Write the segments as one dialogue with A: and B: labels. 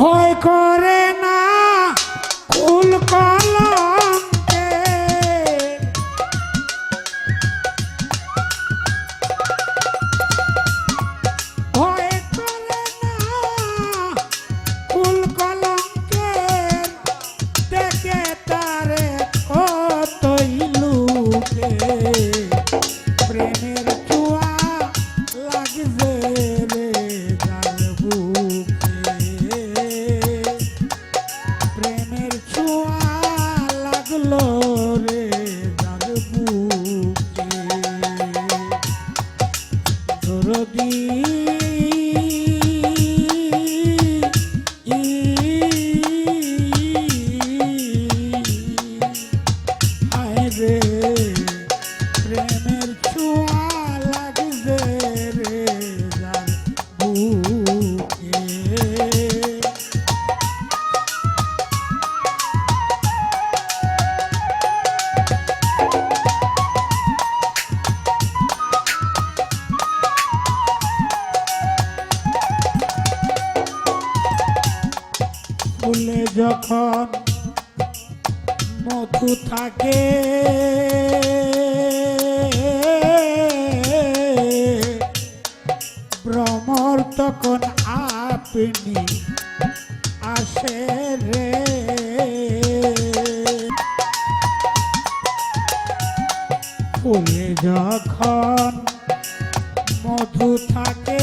A: ভয় করে না। নদী যখন মধু থাকে ভ্রমর তখন আপনি আসে রে। ফুলে যখন মধু থাকে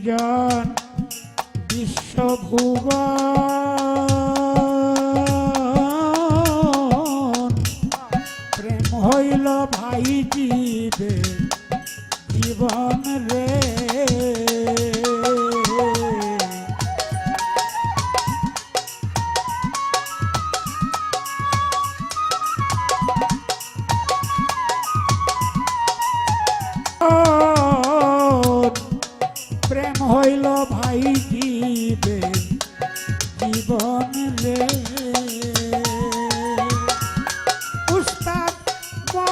A: সৃজন বিশ্বভুবন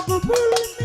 A: মকবুল